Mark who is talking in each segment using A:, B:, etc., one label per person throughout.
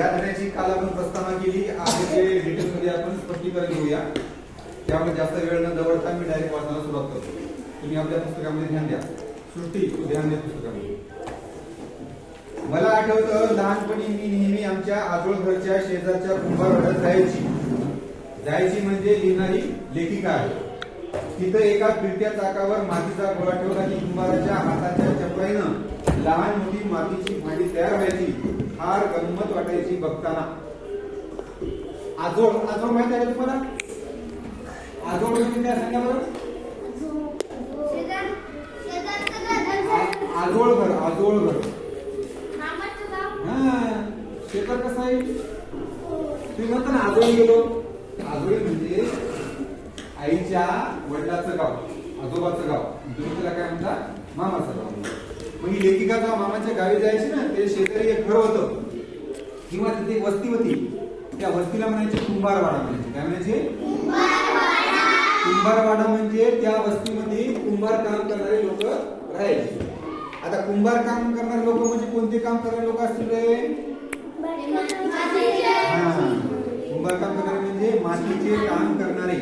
A: या धड्याची काल आपण प्रस्तावना केली आणि ते डिटेलमध्ये आपण स्पष्टीकरण घेऊया. त्यामुळे जास्त वेळ न दवडता मी डायरेक्ट वाचनाला सुरुवात करतो. तुम्ही आपल्या पुस्तकामध्ये ध्यान द्या. सृष्टी ध्यान द्या पुस्तकामध्ये. मला आठवतं लहानपणी मी नेहमी आमच्या आजोळ घरच्या शेजारच्या कुंभारवाड्यात जायची. जायची म्हणजे लिहिणारी लेखिका आहे. तिथं एका फिरत्या चाकावर मातीचा गोळा ठेवला आणि कुंभाराच्या हाताच्या चपळाईनं लहान मोठी मातीची भांडी तयार व्हायची फार गंमत वाटायची बघताना. आजोळ आजोळ माहिती आहे तुम्हाला? आजोळ म्हणजे काय सांगा बरं? आजोळ घर आजोळ घर. हा शेतात कसं आहे? तुम्ही म्हणता ना आजोळी गेलो. आजोळी म्हणजे आईच्या वडिलाचं गाव आजोबाचं गाव. तुम्ही त्याला काय म्हणता? मामाचं गाव. मग ही लेखिका जेव्हा मामाच्या गावी जायची ना ते शेजारी एक घर होतं. किंवा तिथे एक वस्ती होती. त्या वस्तीला म्हणायचे कुंभारवाडा म्हणायचे. काय म्हणायचे? कुंभारवाडा म्हणजे त्या वस्तीमध्ये कुंभार काम करणारे लोक राहायचे. आता कुंभार काम करणारे लोक म्हणजे कोणते काम करणारे लोक असतील रे? हा. कुंभार काम करणारे म्हणजे मातीचे काम करणारे.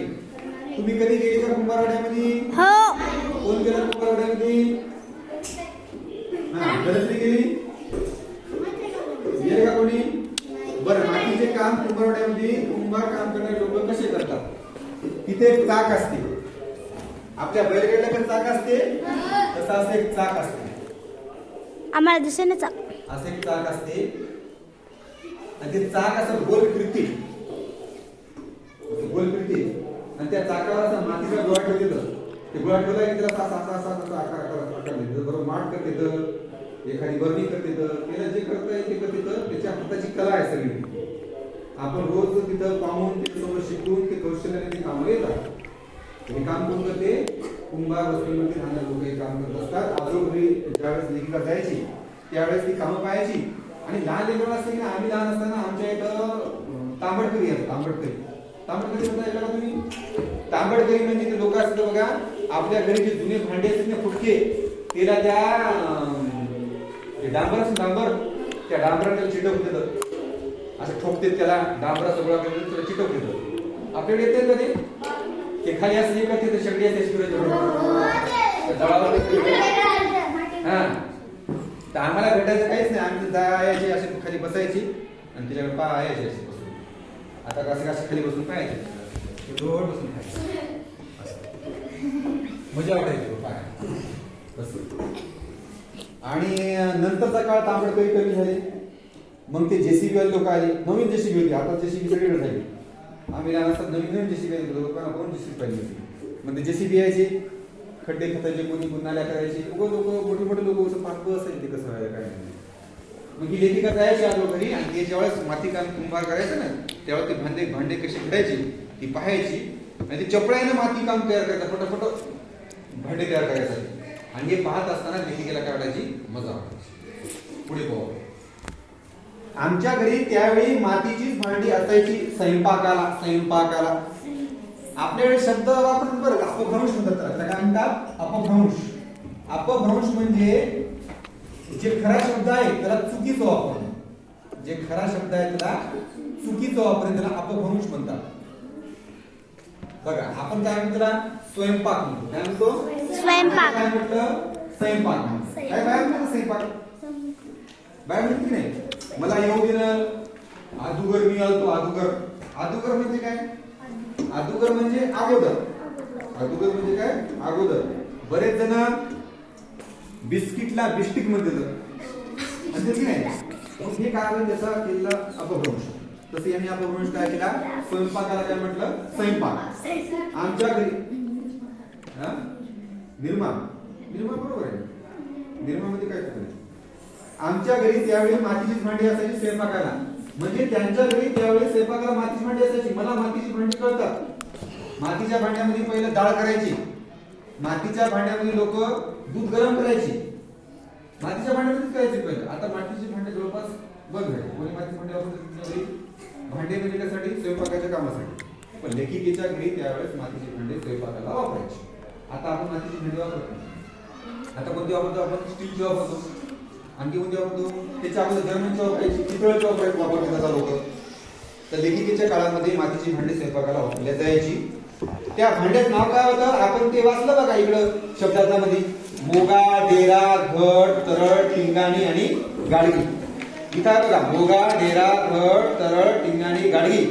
A: तुम्ही कधी गेले का कुंभारवाड्यामध्ये?
B: हो.
A: कोण गेलं कुंभारवाड्यामध्ये? हा गरजरी गेली का कोणी बरं मातीचे काम कुंभारवाड्यामध्ये कुंभार काम करणारे लोक कसे करतात तिथे एक चाक असते आपल्या बैलगाडीला पण चाक असते तसं असं एक चाक असते
B: आम्हाला दिसेना चा
A: असं एक चाक असते आणि ते चाक असं गोल असं गोल फिरते आणि त्या चाकावर असा मातीचा गोळा ठेवलेलं ते गोळा ठेवला की त्याला असा असा असा असा आकार आकार बरोबर माठ करते एखादी वर्णी करते तर त्याला जे करता येईल ते करते तर त्याच्या हाताची कला आहे सगळी. आपण रोज तिथं पाहून त्याच्यासोबत शिकून ते कौशल्याने ते कामं येतात हे काम कोण करते? कुंभार वस्तीमध्ये राहणारे लोक हे काम करत असतात. आजोबरी ज्यावेळेस लेखिका जायची त्यावेळेस ती कामं पाहायची. आणि लहान लेकरं असते की आम्ही लहान असताना आमच्या इथं तांबडकरी असत तांबडकरी. तांबडकरी म्हणता ऐकलं तुम्ही? तांबडकरी म्हणजे ते लोक असतात बघा आपल्या घरी जे जुने भांडे असतात ना फुटके त्याला त्या अं, डांबर. त्या डांबराला त्याला चिटकून असं ठोकते त्याला डांबराचा गोळा करून त्याला चिटक देतात. आपल्याकडे येते ना ते ते खाली असं हे तिथे शेगडी असते शिवराज हा. तर आम्हाला भेटायचं काहीच नाही. आम्ही जायची अशी खाली बसायची आणि तिच्याकडे पाहायची अशी बसून. आता कसं कसं खाली बसून पाहायचे? रोड बसून खायचं असं. मजा वाटायची पाय बसून आणि नंतरचा काळ तांबडकरी कमी झाले? मग ते जेसीबी लोक आले. नवीन जेसीबी होती. आता जेसीबी सगळीकडे झाली. आम्ही लहान असतात नवीन नवीन जेसीबी आली लोकांना कोण जेसीबी पाहिजे होती. मग ते जेसीबी यायचे. खड्डे खतायचे कोणी गुन्हाल्या करायचे. उगं लोक मोठे मोठे लोक असं पाच असेल ते कसं व्हायला काय नाही. मग ही लेखिका जायची आलो घरी. आणि ते ज्यावेळेस माती काम कुंभार करायचं ना त्यावेळेस ते भांडे भांडे कसे घडायचे ती पाहायची. आणि ते चपळ्यानं माती काम तयार करायचं. फटाफट भांडे तयार करायचं. आणि हे पाहत असताना लेखिकेला काय वाटायची मजा वाटायची पुढे पाहू आमच्या घरी त्यावेळी मातीचीच भांडी असायची. स्वयंपाकाला स्वयंपाकाला. आपल्याकडे शब्द वापरून बरं अपभ्रंश म्हणतात काय म्हणतात? अपभ्रंश. अपभ्रंश म्हणजे जे खरा शब्द आहे त्याला चुकीचं वापरणं जे खरा शब्द आहे त्याला चुकीचं वापरणं त्याला अपभ्रंश म्हणतात. बघा आपण काय म्हणतो स्वयंपाक म्हणतो. काय म्हणतो?
B: स्वयंपाक.
A: काय म्हटलं? स्वयंपाक काय बाहेर म्हणतो स्वयंपाक? बाहेर म्हणतो की नाही? मला येऊ दे ना. अदुगर मी आलतो अदुगर. अदुगर म्हणजे काय? अदुगर म्हणजे अगोदर. अदुगर म्हणजे काय? अगोदर. बरेच जण बिस्किटला बिस्टिक म्हणतात म्हणतात की नाही? मग हे काय आलं त्याचा केलेला अपभ्रंश. तसं यांनी अपभ्रंश काय केला? स्वयंपाकाला काय म्हटलं? स्वयंपाक. आमच्या घरी हा? निर्मा निर्मा बरोबर आहे. निर्मामध्ये काय करतो आमच्या घरी त्यावेळी मातीची भांडी असायची स्वयंपाकाला. म्हणजे त्यांच्या घरी त्यावेळी स्वयंपाकाला मातीची भांडी असायची. मला मातीची भांडी कळतात. मातीच्या भांड्यामध्ये पहिलं डाळ करायची. मातीच्या भांड्यामध्ये लोक दूध गरम करायची. मातीच्या भांड्यामध्येच करायची पहिलं. आता मातीची भांडे जवळपास बंद झाली कोणी मातीची भांडे वापरत घरी? भांडे म्हणजे कशासाठी स्वयंपाकाच्या कामासाठी. पण लेखिकेच्या घरी त्यावेळेस मातीची भांडे स्वयंपाकाला वापरायची. आता आपण मातीची भांडी वापरतो आता कोणती वापरतो आपण? स्टीलची वापरतो. आणखी कोणते वापरतो? त्याच्या अगोदर जर्मनचं वापरायची पितळाचं वापरायचं वापर केला जात होतं. तर लेखिकेच्या काळामध्ये मातीची भांडी स्वयंपाकाला वापरल्या जायची. त्या भांड्यात नाव काय होतं? आपण ते वाचलं बघा इकडं शब्दार्थामध्ये. मोगा डेरा घट तरळ टिंगाणी आणि गाडगी. इथं बघा मोगा डेरा घट तरळ टिंगाणी गाडगी.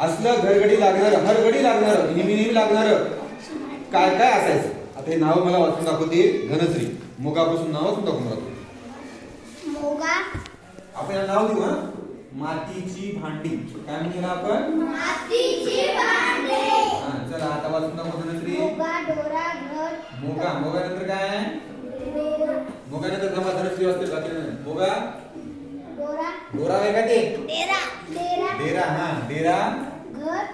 A: असलं घरगडी लागणार हरगडी लागणार नेहमी नेहमी लागणार. काय काय असायचं? आता हे नाव मला वाचून दाखवते धनश्री मोगापासून नाव वाचून दाखवून दाखवतो
B: मोगा.
A: आपण याला नाव देऊ हा? मातीची भांडी. काय म्हणूया आपण?
B: मातीची भांडे.
A: हा, चला आता वाचून दाखव धनश्री
B: मोगा
A: मोगा नंतर काय? मोगा नंतर जमा धनश्री वाचते बाकी. मोगा
B: डोरा
A: डोरा का ते?
B: डेरा. डेरा.
A: डेरा हा डेरा.
B: घट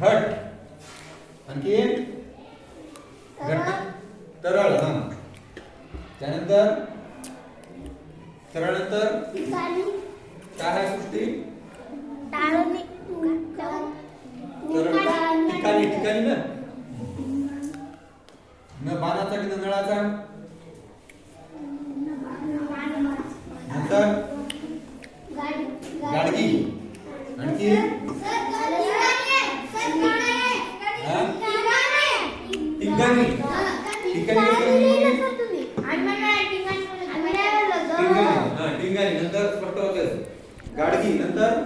A: घट. आणखी घट. तरळ हा. त्यानंतर? तरळ नंतर
B: ठिकाणी.
A: काय आहे सृष्टी?
B: टाळणी.
A: तरळ. ठिकाणी. ठिकाणी ना. न बाणाचा की नळाचा? नंतर गाडगी. आणखी टिंगाणी टिंगाणी नंतर स्पष्ट होतेच गाडगी. नंतर?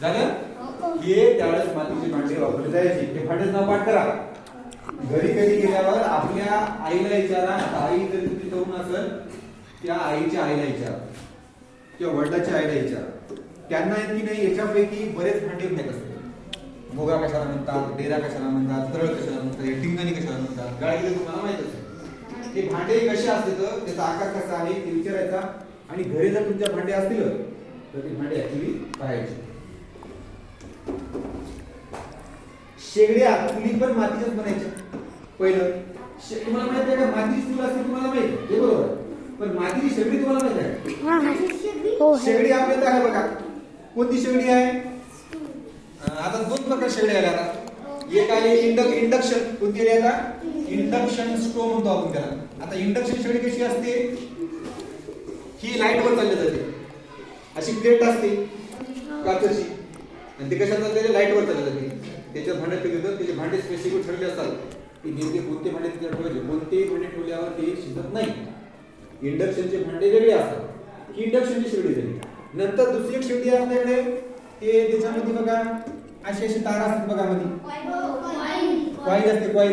A: झालं? हे त्यावेळेस मातीची भांडी वापरली जायची. ते भांडेच नाव पाठ करा. घरी कधी गेल्यावर आपल्या आईला विचारा आई जर तुमची तरुण असेल त्या आईच्या आईला विचार किंवा वडिलाच्या आईला विचार त्यांना की नाही याच्यापैकी बरेच भांडे माहीत असतात मोगा कशाला म्हणतात डेरा कशाला म्हणतात तळ कशाला म्हणतात टिंगणी कशाला म्हणतात गाळी तुम्हाला माहीत असेल हे भांडे कसे असते तर त्याचा आकार कसा आहे ते विचारायचा. आणि घरी जर तुमच्या भांडे असतील तर ते भांडे ऍक्च्युली पाहायचे. शेगड्या चुली पण मातीच्याच बनायच्या पहिलं शे- तुम्हाला माहिती आहे का? मातीची चूल असते तुम्हाला माहिती हे बरोबर. पण मातीची शेगडी तुम्हाला माहीत आहे?
B: हो
A: शेगडी आपल्याकडे आहे बघा. कोणती शेगडी आहे? अं, आता दोन प्रकार शेगडी आल्या आता. एक आहे इंडक इंडक्शन. कोणती आली आता? इंडक्शन स्टोव म्हणतो आपण त्याला. आता इंडक्शन शेगडी कशी असते? ही लाइट वर चालली जाते. अशी प्लेट असते काचेची. आणि ते कशात चालते? लाइट वर चालली जाते. त्याच्यात भांडे ठेवले त्याचे भांडे स्पेसिफिक ठरले असतात. की नेमके कोणते भांडे तिथे ठेवायचे? कोणतेही भांडे ठेवल्यावर ते शिजत नाही. इंडक्शनचे भांडे वेगळे असतात. ही इंडक्शनची शेगडी झाली. नंतर दुसरी एक शेगडी आहे आपल्याकडे ते त्याच्यामध्ये बघा अशी अशी तार असतात बघा मध्ये. कॉईल असते कॉईल.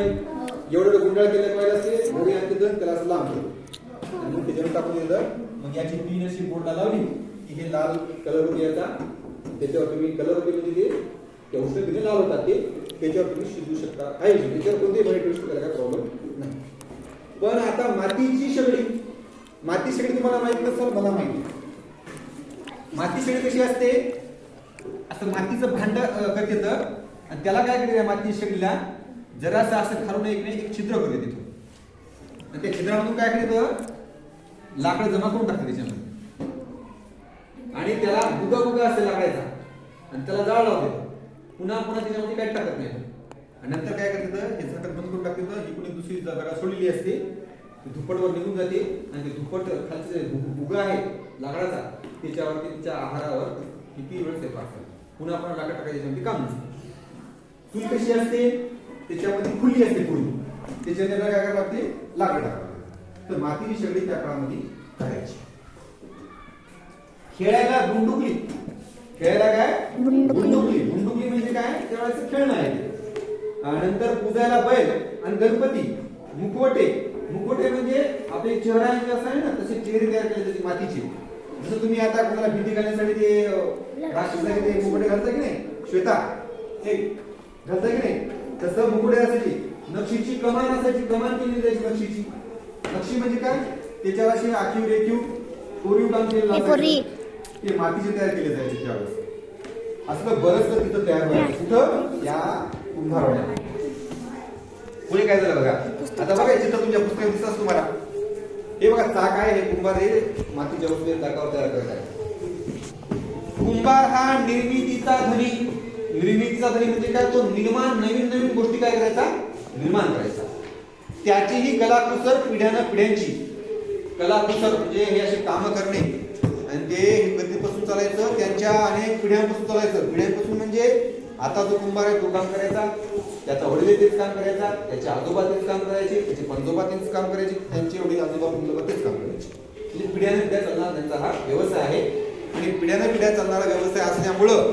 A: एवढं गुंडाळ केलं कॉईल असते. घरी आणते तर त्याला असं लांब ठेवतो. आणि मग त्याच्यावर टाकून दिलं मग याची तीन अशी बोटा लावली की हे लाल कलर होती याचा त्याच्यावर तुम्ही कलर होते म्हणजे ते औषध तिथे लाल होतात ते त्याच्यावर तुम्ही शिजू शकता. आहे त्याच्यावर कोणतेही भांडे ठेवू शकता काय प्रॉब्लेम नाही. पण आता मातीची शेगडी माती शेळी तुम्हाला माहीत नसेल मला माहिती माती शेळी कशी असते? असं मातीचं भांड करत येतं. आणि त्याला काय करते माती शेळीला? जरासं असं खालून एक नाही एक छिद्र करते तिथून. आणि त्या छिद्रामधून काय करत लाकड जमा करून टाकतं त्याच्यामध्ये. आणि त्याला बुगा बुगा असते लागायचा. आणि त्याला जाळ लावते. पुन्हा पुन्हा त्याच्यामध्ये काय टाकत नाही. आणि नंतर काय करते हे झाकण बंद करून टाकते ही कुणी दुसरी जागा सोडलेली असते. ती धुपटवर निघून जाते आणि ते धुपट खालचं भुगा आहे लाकडाचा त्याच्यावरती तिच्या आहारावर किती वेळ ते पाहतात पुन्हा पुन्हा लाकड टाकायचं त्याच्यामध्ये काम नसतं चूल कशी असते? त्याच्यामध्ये खुली असते त्याच्यात त्याला काय करावं लागते? लाकड टाकावं लागते. तर मातीची शेगडी त्या काळामध्ये करायची. खेळायला गुंडुकली. खेळायला काय?
B: गुंडुकली.
A: गुंडुकली. म्हणजे काय? त्यावेळेचं खेळणं आहे. नंतर पूजायला बैल आणि गणपती मुखवटे मुखवटे म्हणजे आपले चेहरा जे असं आहे ना तसे चेहरे तयार केले त्याचे मातीचे. जसं तुम्ही आता कोणाला भीती घालण्यासाठी ते अं, राक्षसाचे ते मुखवटे घालता की नाही? श्वेता हे घालता की नाही? तसं मुखवटे असायची नक्षीची कमान असायची कमान केली जायची नक्षीची. नक्षी म्हणजे काय? त्याच्यावर अशी आखीव रेखीव कोरीव काम केलेलं. ते मातीचे तयार केले जायचे त्यावेळेस. असं बरंच तिथं तयार व्हायचं. कुठं या कुंभारवाड्यात पुढे काय झालं बघा? आता बघा चित्र तुमच्या पुस्तकात दिसतात तुम्हाला. हे बघा चाक आहे हे कुंभार हे मातीच्या वस्तू चाकावर तयार करत आहे. कुंभार हा निर्मितीचा धनी निर्मितीचा धनी म्हणजे काय? तो निर्माण नवीन नवीन गोष्टी काय करायचा? निर्माण करायचा. त्याची ही कलाकुसर पिढ्यानं पिढ्यांची. कला कुसर म्हणजे हे असे कामं करणे. आणि ते कधीपासून चालायचं त्यांच्या अनेक पिढ्यांपासून चालायचं. पिढ्यांपासून म्हणजे आता जो कुंभार आहे तो काम करायचा. त्याचा वडील तेच काम करायचा. त्याचे आजोबा तेच काम करायचे. त्याचे पंजोबा तेच काम करायचे. त्यांचे वडील आजोबा पंजोबा तेच काम करायचे. म्हणजे पिढ्याने पिढ्या चालणारा त्यांचा हा व्यवसाय आहे. आणि पिढ्याने पिढ्या चालणारा व्यवसाय असल्यामुळं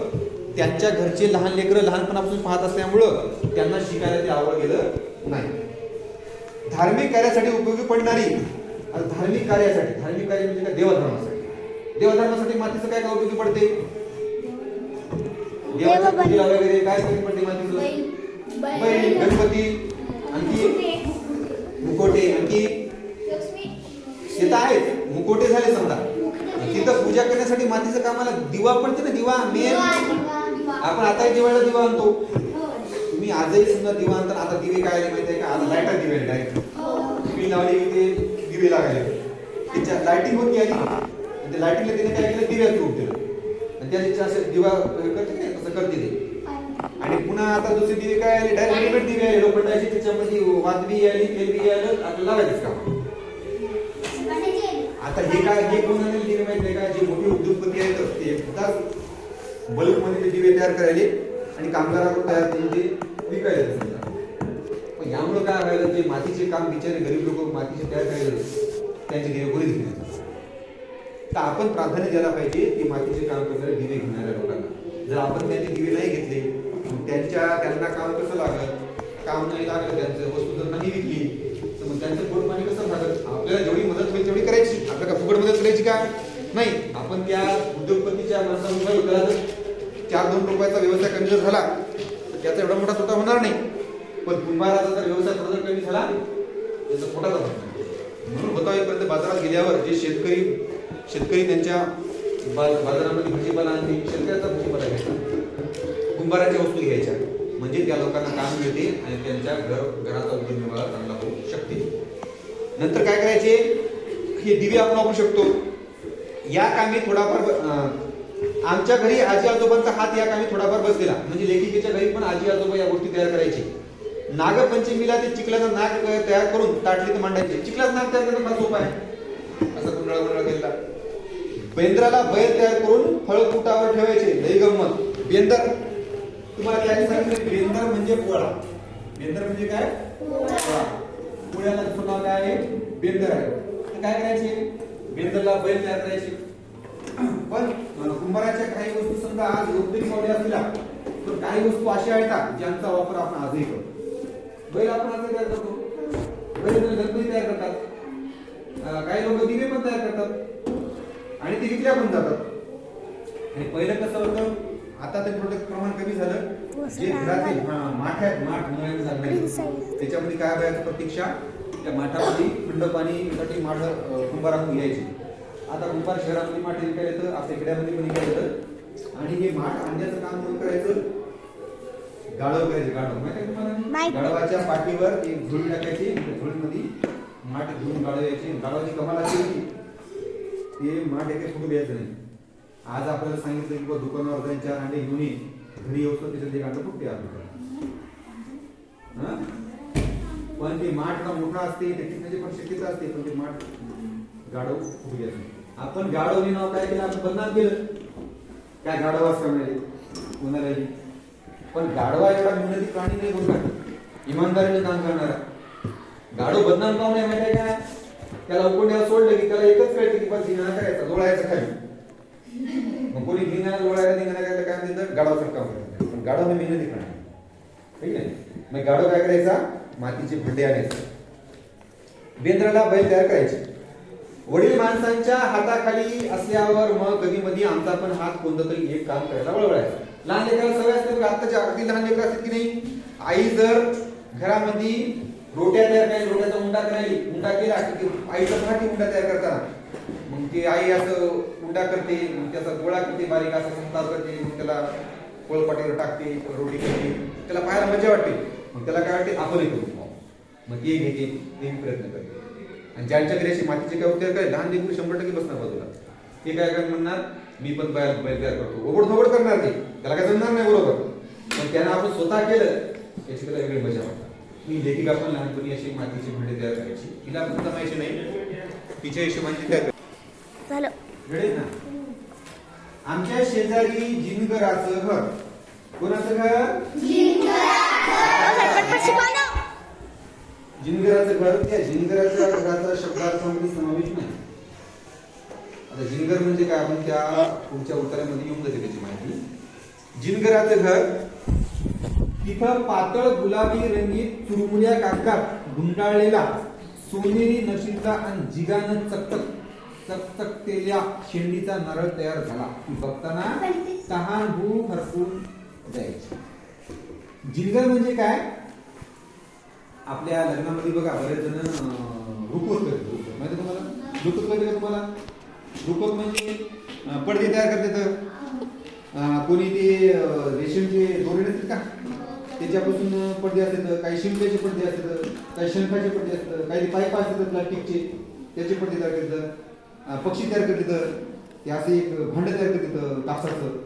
A: त्यांच्या घरचे लहान लेकरं लहानपणापासून पाहत असल्यामुळं त्यांना शिकायला ते आवड गेलं नाही. धार्मिक कार्यासाठी उपयोगी पडणारी आणि धार्मिक कार्यासाठी धार्मिक कार्य म्हणजे काय? देवधर्मासाठी. देवधर्मासाठी मातीचं काय काय उपयोगी पडते? देवाच्या
B: देवबंदी.
A: पूजेला वगैरे काय उपयोगी पडते मातीचं
B: बैल
A: गणपती आणखी? मुकोटे. आणखी? हे तर आहेत. मुकोटे झाले समजा. तिथं पूजा करण्यासाठी मातीचं कामाला दिवा पडते ना दिवा मेन आपण आता दिवाळीला दिवा आणतो. तुम्ही आजही समजा दिवा आणता आता दिवे काय आले माहिती आहे का? आता लाईटा दिवे डायरेक्ट टीव्ही लावली की ते दिवे लागायले. त्याच्या लाइटिंग होती आणि ते लाइटिंगला तिने काय केलं? दिव्यात रूप दिलं. आणि त्या असे दिवा करते करते ते आणि पुन्हा आता दुसरे दिवे काय आले? डायरेक्ट रेडीमेड दिवे आले. लोखंडाचे त्याच्यामध्ये वादबी आली तेलबी आलं आपल्याला लावायचंच काम. आता हे काय हे कोण आणले दिवे माहिती आहे का? जे मोठे उद्योगपती आहेत ते एकदाच बल्कमध्ये ते दिवे तयार करायले आणि कामगाराकडून तयार करून ते विकायला पण यामुळे काय व्हायला? जे मातीचे काम बिचारे गरीब लोक मातीचे तयार करायला त्यांचे दिवे कोणी घेण्याचं तर आपण प्राधान्य द्यायला पाहिजे की मातीचे काम करणारे दिवे घेणाऱ्या लोकांना. जर आपण त्यांचे दिवे नाही घेतले त्यांच्या त्यांना काम कसं लागत काम नाही लागलं त्यांचं वस्तू जर नाही विकली. तर मग त्यांचं पोट पाणी कसं भागत आपल्याला जेवढी मदत होईल तेवढी करायची. आपल्याला का फुकट मदत करायची का? नाही. आपण त्या उद्योगपतीच्या माणसामुळे चार दोन रुपयाचा व्यवसाय कमी जर झाला तर त्याचा एवढा मोठा तोटा होणार नाही. पण कुंभाराचा जर व्यवसाय थोडा जर कमी झाला त्याचा पोटाचा होणार म्हणून होता येईपर्यंत बाजारात गेल्यावर जे शेतकरी शेतकरी त्यांच्या बाजारामध्ये भाजीपाला आणते शेतकऱ्याचा भाजीपाला घ्यायचा. कुंभाराच्या वस्तू घ्यायच्या. म्हणजे त्या लोकांना काम मिळते आणि त्यांच्या घर घराचा उदरनिर्वाह चांगला होऊ शकते. नंतर काय करायचे? हे दिवे आपण वापरू शकतो. या कामी थोडाफार आमच्या घरी आजी आजोबांचा हात या कामी थोडाफार बसलेला. म्हणजे लेखिकेच्या घरी पण आजी आजोबा या गोष्टी तयार करायचे. नागपंचमीला ते चिखलाचा नाग तयार करून ताटलीत मांडायचे. चिखलाचा नाग तयार करणं फार सोपं आहे. असा कुंडळा कुंडळा केला बेंद्राला बैल तयार करून फळकुटावर ठेवायचे. लई गंमत. बेंदर तुम्हाला त्याने सांगितले बेंदर म्हणजे पोळा. बेंदर म्हणजे काय? पोळा. पोळ्याला दुसरं नाव काय आहे? बेंदर आहे. तर काय करायचे? बेंदरला बैल तयार करायचे. पण कुंभाराच्या काही वस्तू समजा आज औद्योगिक पावडे असल्या तर काही वस्तू अशा आहेत ज्यांचा वापर आपण आजही करतो. बैल आपण आजही तयार करतो. बैल गणपती तयार करतात. काही लोक दिवे पण तयार करतात. आणि ते विकल्या पण जातात. आणि पहिलं कसं होतं? आता ते थोडं प्रमाण कमी झालं. जे घरातील हा, माठ आहेत माठ मुलांना सांगायचे त्याच्यामध्ये काय व्हायचं प्रतीक्षा? त्या माठामध्ये थंड पाणीसाठी माठ कुंभारातून घ्यायचे. आता कुंभार शहरामध्ये माठ विकायला येतं आपल्या खेड्यामध्ये पण विकायला येतं. आणि हे माठ आणण्याचं काम कोण करायचं? गाढव करायचे गाढव माहिती तुम्हाला?
B: माहिती.
A: गाढवाच्या पाठीवर एक झुळी टाकायची त्या झुळीमध्ये माठ घेऊन गाढव यायचे. गाढवाची कमाल अशी होती. ते माठ एके फुटू द्यायचं नाही. आज आपल्याला सांगितलं की बुवा दुकानावर जाईन चार अंडे घेऊन ये घरी येऊ तर त्याच्यात एक अंडं फुटते आपल्याला हा? पण ते माठ का मोठा असते त्याची म्हणजे पण शक्यता असते? पण ते माठ गाडव फुटू द्यायचं आपण गाढवने नाव काय केलं आपण बदनाम केलं. काय गाढवास करणारे कोणालाही पण गाडवा एवढा मेहनती प्राणी नाही बोलतात. इमानदारीने काम करणारा. गाढव बदनाम काऊन आहे माहिती आहे का? त्याला उकोंड्याला सोडलं की त्याला एकच कळते की बस धिंगाणा करायचा? लोळायचा खाली. मग कोणी धिंगाणा लोळायला धिंगाणा करायला काय म्हणतात? गाढवाचं काम पण गाढव मेहनती प्राणी ठीक आहे? मग गाढव काय करायचा? मातीचे भांडे आणायचे. बेंद्राला बैल तयार करायचे. वडील माणसांच्या हाताखाली असल्यावर मग कधी मधी आमचा पण हात कोणतं तरी एक काम करायला वळवळायचा. लहान लेकराला सवय असते आत्ताच्या अगदी लहान लेकर असतात की नाही? आई जर घरामध्ये रोट्या तयार करायला रोट्याचा उंडा करायली उंडा केला की आईचं आईचा उंडा तयार करताना. मग ती आई असं उंडा करते मग त्याचा गोळा करते बारीक असा संताप करते मग त्याला पोळपाटीवर टाकते रोटी करते त्याला पाहायला मजा वाटते. मग त्याला काय वाटते? आपण करू मग ते घेते नेहमी प्रयत्न करते. आणि ज्यांच्या घरी अशी मातीचे काय उत्तर काय लहान लेकरू शंभर टक्के बसणार बाजूला. ते काय काय म्हणणार? मी पण बैल बैल तयार करतो. ओबड थोबड करणार ते. त्याला काय जमणार नाही बरोबर. पण त्यानं आपण स्वतः केलं याची त्याला वेगळी मजा वाटते. मी लेखिका पण लहानपणी अशी मातीची भांडे तयार करायची. तिला पण जमायची नाही तिच्या हिशोबाने तयार
B: झालं.
A: ना आमच्या शेजारी जिनगराचं घर. कोणाचं घर. जिनगराचं घर. त्या जिनगराच्या घराचा शब्दार्थामध्ये समावेश नाही. आता जिनगर म्हणजे काय? आपण त्या पुढच्या उत्तरामध्ये येऊन जाते त्याची माहिती. जिनगराचं घर. तिथं पातळ गुलाबी रंगीत चुरमुऱ्या कागदात गुंडाळलेला सोनेरी नशीचा आणि जिगानं चकचक चकचकतेल्या शेंडीचा नारळ तयार झाला. ती बघताना तहान भू हरपून जायची जिनगर म्हणजे काय? आपल्या लग्नामध्ये बघा बरेच जण अं, रुखवत माहिती तुम्हाला? रुखवत करते का तुम्हाला? रुखवत म्हणजे पडदे तयार करते तर कोणी ते अं, रेशीमचे दोरे नसतील का? त्याच्यापासून पडदे असतात काही शिंपल्याचे पडदे असतात काही शंखाचे पडदे असतात काही पाईप असतात प्लास्टिकचे त्याचे पडदे तयार करतात. पक्षी तयार करतात. ते असे एक भांड तयार करतात कापसाचं.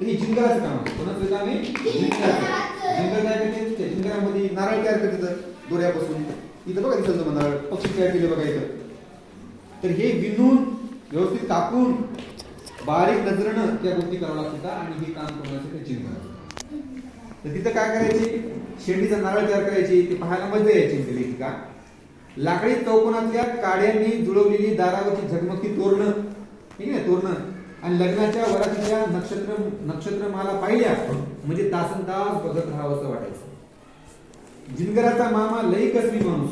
A: हे जिंगराचं काम आहे कोणाचं काम आहे? जिंगराचं जिंगर काय करते त्या जिंगरामध्ये नारळ तयार करतात दोऱ्यापासून. इथं बघा दिसत तुम्हाला नारळ पक्षी तयार केले बघा इथं. तर हे विणून व्यवस्थित कापून बारीक नजरेनं त्या गोष्टी कराव्या लागतात आणि हे काम करण्यासाठी ते तर तिथं काय करायची? शेंडीचा नारळ तयार करायची. ती पाहायला मजा यायची तिथे का लाकडी चौकोनातल्या काड्यांनी जुळवलेली दारावरची झगमगती तोरणं. ठीक आहे तोरणं. आणि लग्नाच्या वरातीच्या नक्षत्र नक्षत्रमाला पाहिल्या. म्हणजे तासन तास बघत राहावं असं वाटायचं. जिनगराचा मामा लई कसबी माणूस.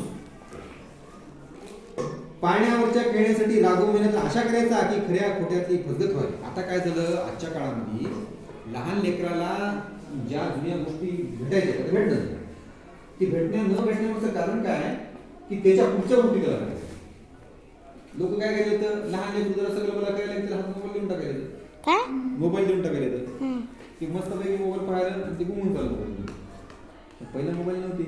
A: पाण्यावरच्या खेळण्यासाठी राघव मेहनत आशा करायचा की खऱ्या खोट्यातली फसगत व्हावी. आता काय झालं? आजच्या काळामध्ये लहान लेकराला ज्या जुन्या गोष्टी भेटायच्या त्या भेटत नाही. ती भेटण्या न भेटण्यामागचं कारण काय की त्याच्या पुढच्या गोष्टी त्याला करायच्या लोक काय करायचे तर लहान लेकरू जरा सगळं मला करायला लागलं, त्याला हात मोबाईल देऊन टाकायला
B: काय?
A: मोबाईल देऊन टाकायला येतं की मस्तपैकी मोबाईल पाहायला आणि ते गुमून चालू मोबाईल पहिला मोबाईल नव्हते.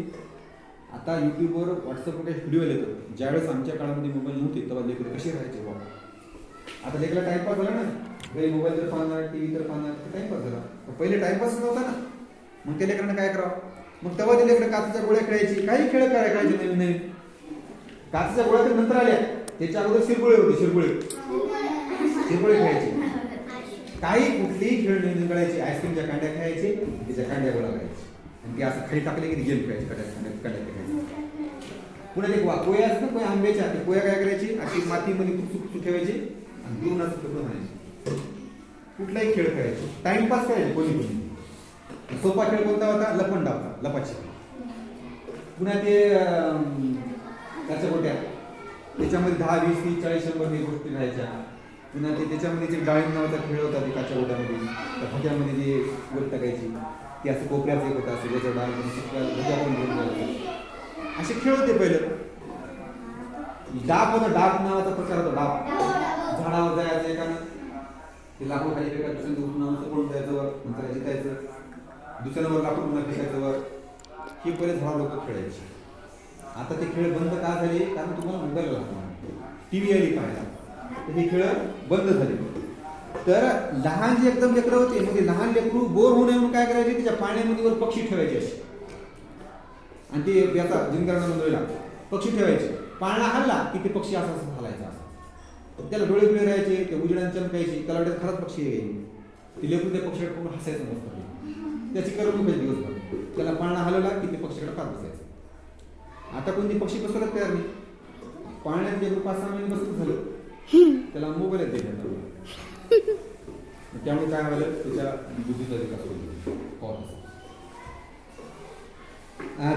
A: आता युट्यूबवर व्हॉट्सअपवर काही व्हिडिओ येतात ज्यावेळेस आमच्या काळामध्ये मोबाईल नव्हते तेव्हा लेकरं कसे राहायचे बाबा आता लेकरला टाइमपास झाला ना. घरी मोबाईल तर पाहणार टी व्ही तर पाहणार टाइमपास झाला. पण पहिले टाइमपास नव्हता ना. मग त्या लेकरांना काय करावं? मग तेव्हा त्या लेकरं काचेच्या गोळ्या खेळायची काही खेळ काय खेळायचे नवीन नवीन. काचेच्या गोळ्या तर नंतर आल्या. त्याच्या अगोदर शिरगुळे होते शिरगुळे शिरगुळे खेळायचे. काही कुठलीही खेळ नवीन करायचे आईस्क्रीमच्या कांड्या खायचे त्याच्या कांड्या गोळा खायचे आणि ते असं खाली टाकले की गेम खेळायचे कड्या कांड्या कांड्या खेळायचे. पुन्हा ते वा- कोया असतात ना कोया आंब्याच्या ते कोया काय करायची? अशी मातीमध्ये कुचू कुचू ठेवायची आणि दोन असं तुकडं आणायची कुठलाही खेळ खेळायचो. टाइमपास करायचे कोणी कोणी. सोपा खेळ कोणता होता? लपण होता लपाची पुन्हा ते त्याच्या गोट्या. त्याच्यामध्ये दहा वीस तीस चाळीस शंभर हे गोष्टी राहायच्या. पुन्हा ते त्याच्यामध्ये जे डाळिंब नावाचा खेळ होता ते काच्या गोट्यामध्ये त्या भट्यामध्ये जे गोट टाकायची ती असं कोपऱ्यात एक होता असं त्याच्या डाळ भज्या पण घेऊन जायचं असे खेळ होते पहिलं. डाक होता डाक नावाचा प्रकार होता डाक झाडावर जायचं एकानं ते लाकूड खाली फेकायचं दुसऱ्या उठून असं पळून जायचं वर नंतर दुसऱ्या नंबर लाकूड पुन्हा फेकायचं. वर हे पहिले झाड लोक खेळायचे. आता ते खेळ बंद का झाले? कारण तुम्हाला मोबाईल लागतो टी व्ही आली पाहायला. तर हे खेळ बंद झाले. तर लहान जे एकदम लेकरं होते म्हणजे लहान लेकरू बोर होऊ नये म्हणून काय करायचे? त्याच्या पाण्यामध्ये वर पक्षी ठेवायचे असे. आणि ते याचा जिंकरणा नोंदवला पक्षी ठेवायचे. पाळणा हल्ला की ते पक्षी असं असा त्याला डोळे बिळे राहायचे ते उजेडाने चमकायचे त्याला वाटत खरंच पक्षी यायचे ते लेकरू त्या पक्षीकडे पूर्ण हसायचं मस्त त्याची करमणूक व्हायची दिवसभर. त्याला पाळणा हलवला की ते पक्षीकडे पाच बसायचं. आता कोणती पक्षी बसवलं तयार नाही. पाळण्यात लेकरू पाच सहा महिने बसत झालं. त्याला मोबाईल येते त्यामुळे काय झालं? त्याच्या बुद्धीचा विकास होईल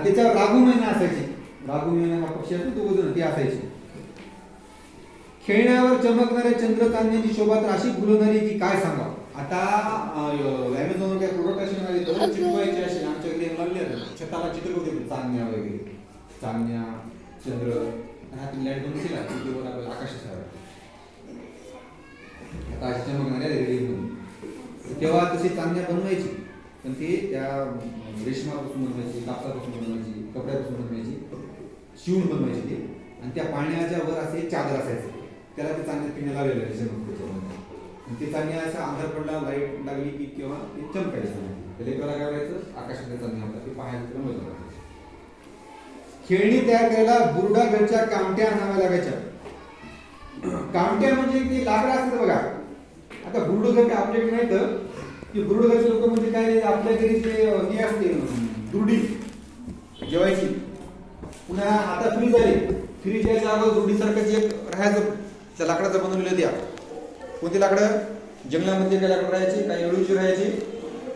A: त्याच्यावर रागू महिना असायची. रागू महिना हा पक्षी असतो तो वजन ती असायची. खेळण्यावर चमकणाऱ्या चंद्र चांदण्याची शोभा तर अशी फुलवणारी की काय सांगा आता अमेझॉन काय प्रोडक्ट असे मिळाले तर चिटकवायचे असे आमच्याकडे लागले आहेत. छताला चित्र होते चांदण्या वगैरे. चांदण्या चंद्र. आता लाइट बंद केला की आपल्याला आकाशात. आता अशी चमकणाऱ्या रेडिओ तेव्हा तशी चांदण्या बनवायची. पण ते त्या रेशमापासून बनवायची कापसापासून बनवायची कपड्यापासून बनवायची शिवून बनवायची ते. आणि त्या पाण्याच्या वर असे चादर असायचे. त्याला ते चांगले पिण्या लावलेलं आहे ते चांगल्या असं अंधार पडला लाइट लागली की किंवा ते चमकायचं त्या लेकराला काय करायचं आकाशात चांदण्या होता ते पाहायला मजा वाटायची खेळणी तयार करायला बुरडा घरच्या कामट्या आणाव्या लागायच्या. कामट्या म्हणजे ते लाकडं असतं बघा. आता बुरुडघर आपल्या आपल्याकडे नाही तर की बुरुडघरचे लोक म्हणजे काय नाही, आपल्या घरी ते हे असते दुर्डी जेवायची. पुन्हा आता फ्रीज आली फ्रीज यायच्या अगोदर दुर्डी जे राहायचं त्या लाकडाचं बनवलेलं द्या. कोणती लाकडं? जंगलामध्ये काही लाकडं राहायची? काही एळूची राहायची?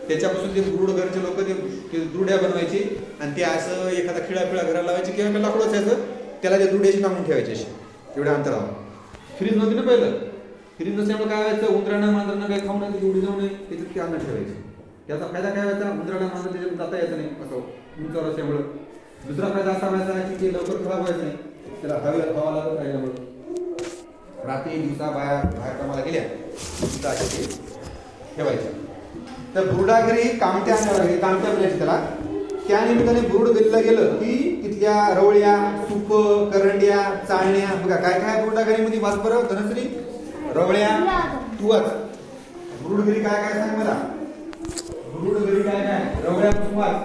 A: त्याच्यापासून ते दृढ घरचे लोक ते ते बनवायची. आणि ते असं एखादा खिळा पिळा घराला लावायची किंवा काही लाकडं असायचं त्याला त्या दुर्ड्याशी टांगून ठेवायचे असे एवढ्या अंतरावर फ्रीज नव्हती ना पहिलं? फ्रीज नसल्यामुळे काय व्हायचं? उंदरांना मांजरांना काही खाऊ नये उडी जाऊ नये त्याच्यात ते अन्न ठेवायचं. त्याचा फायदा काय व्हायचा? उंदरांना मांजर त्याच्यात जाता यायचं नाही असं उंचावर असल्यामुळं. दुसरा फायदा असा व्हायचा की ते लवकर खराब व्हायचं नाही. त्याला हवेला खावा लागत राहिल्यामुळं. रात्री दिवसा बाहेर बाहेर कामाला गेल्या. तिथं असे ते ठेवायचं. तर बुरुडा कामट्या कामट्या म्हणायचे त्याला त्या निमित्ताने बुरुड घरीला गेलं की तिथल्या रवळ्या सूप करंड्या चाळण्या बघा काय काय बुरुडा घरीमध्ये वाच बरं धनश्री. रवळ्या तुवाच. बुरुडगिरी काय काय सांग मला? बुरुडगिरी काय काय? रवळ्या तुवाच.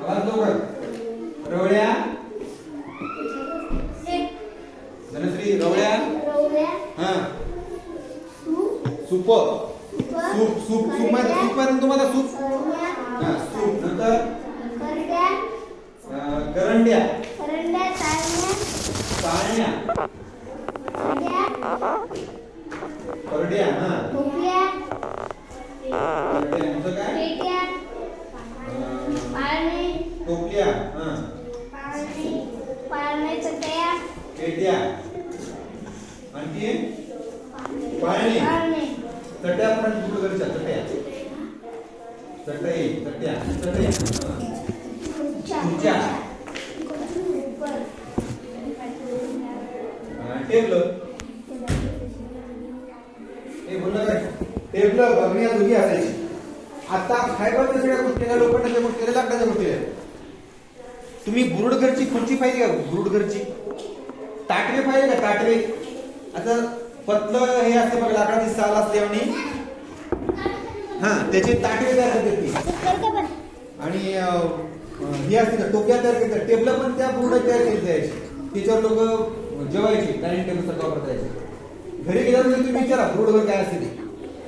A: आवाज लवकर. रवळ्या धनश्री रवळ्या? हा.
B: सूप.
A: सूप. सूप सूप सूप माहिती सूप माहिती तुम्हाला? सूप? हा सूप. नंतर?
B: करड्या.
A: चाळण्या.
B: करड्या.
A: हा. करड्या. काय
B: पेट्या
A: अं,
B: पाळणे
A: टोपल्या हा
B: पाळणे पाळणे चटया
A: पेट्या आणखी पाळणे
B: पाळणे
A: चट्या पण कुठं घरच्या चट्या चटई चट्या चटया हा. खुर्च्या. अं, टेबल हे बोललं काय टेबल बघण्या जुगी असायची आता फायबरच्या सगळ्या गोष्टीला लोखंडाच्या गोष्टीला लाकडाच्या गोष्टी आहेत तुम्ही बुरुडघरची खुर्ची पाहिजे का बुरुडघरची ताटवे पाहिजे का ताटवे आता पतलं हे असते बघ लाकडाची साल असते आणि हा त्याचे ताटवे तयार करते ती आणि हे असते ना टोप्या तयार करतात टेबल पण त्या पूर्ण तयार केली जायची. त्याच्यावर लोक जेवायचे डायनिंग टेबल सारखं वापरता यायचे घरी गेल्यावर म्हणजे तुम्ही विचारा बुरुडघर काय असते ते.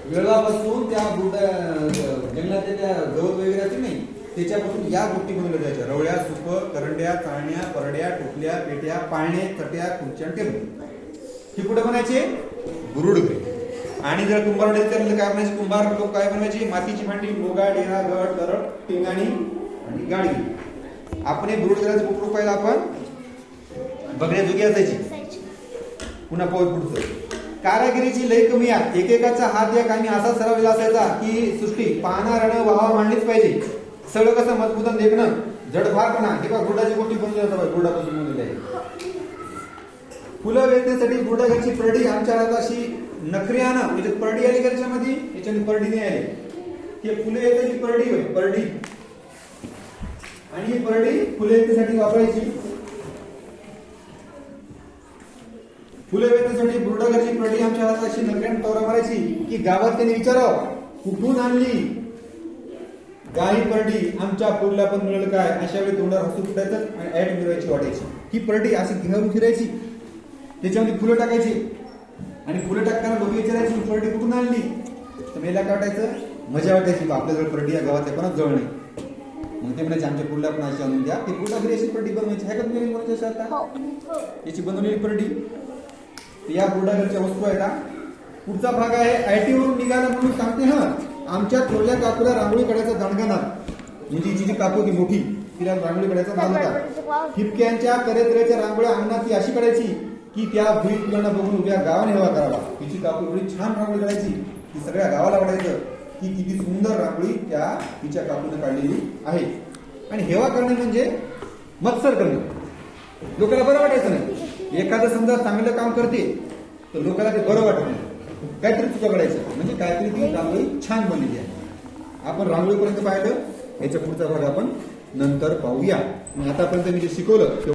A: वेळापासून त्या बुरुड जंगलातल्या त्या गवत वगैरे असते नाही त्याच्यापासून या गोष्टी बनवल्या जायच्या. रवळ्या सुप करंड्या चाळण्या परड्या टोपल्या पेट्या पाळणे चट्या खुर्च्या आणि टेबल. हे कुठे बनायचे? बुरुड घरी आणि जर कुंभार तर काय बनायचे कुंभार लोक काय बनवायचे मातीची भांडी मोगा डेरा गड दरड टिंगाणी आणि गाडी. आपण हे बुरुड घराचं बुक रुपयाला आपण बघण्या असायची. पुन्हा पोहोच पुढचं कारागिरीची लय कमी या एकेकाचा हात या कामी असा सरावलेला असायचा की सृष्टी पाहणाऱ्यानं वाहवा मांडलीच पाहिजे. सगळं कसं मजबूत देखणं? जडभारपणा हे बघा गुडाची गोष्टी बनवली जातात गुडापासून बनवलेली आहे. फुलं वेचण्यासाठी गुडाघरची प्रडी आमच्या अशी अशी आणा म्हणजे परडी आली त्याच्यामध्ये? याच्याने परडी नाही आली. हे येते येण्याची परडी होय परडी. आणि ही परडी फुलं येतेसाठी वापरायची. फुले वेचण्यासाठी बुरडगाची परडी आमच्या हातात अशी नकऱ्याने तोरा मारायची की गावात त्यांनी विचाराव कुठून आणली? गाई परडी आमच्या पुरला पण मिळेल काय? अशा वेळी तोंडावर हसू फुटायचं आणि ऍड मिळवायची वाटायची. ही परडी अशी घेऊन फिरायची. त्याच्यामध्ये फुलं टाकायची. आणि फुलं टाकताना लोक विचारायची परडी कुठून आणली? तर मेला काय वाटायचं मजा वाटायची. बा आपल्या जवळ परडी या गावात कोणाच जवळ नाही. मग ते म्हणायचे आमच्या पुरला पण अशी आणून द्या. ती पुरला घरी अशी परडी बनवायची आहे का तुम्ही बनवायची अशी आता याची बनवलेली परडी. या बुलढाण्याच्या वस्तू आहेत. पुढचा भाग आहे आयटी वरून निघाला म्हणून सांगते हा. आमच्या थोरल्या काकूला रांगोळी काढायचा दणगा म्हणजे हिची जी काकू होती मोठी तिला रांगोळी काढायचा होता ठिपक्यांच्या करेत्र्याच्या रांगोळ्या अंगणात ती अशी काढायची की त्या भुई मुलांना बघून उद्या गावाने हेवा करावा. तिची काकुळी छान रांगोळी करायची ती सगळ्या गावाला वाटायचं की किती सुंदर रांगोळी त्या तिच्या काकूने काढलेली आहे. आणि हेवा करणे म्हणजे मत्सर करणे. लोकांना बरं वाटायचं नाही. एखादं समजा चांगलं काम करते तर लोकांना ते बरं वाटत नाही. काहीतरी चुका करायचं म्हणजे काहीतरी ती रांगोळी छान बनलेली आहे. आपण रांगोळीपर्यंत पाहिलं याच्या पुढचा भाग आपण नंतर पाहूया. मग आतापर्यंत मी जे शिकवलं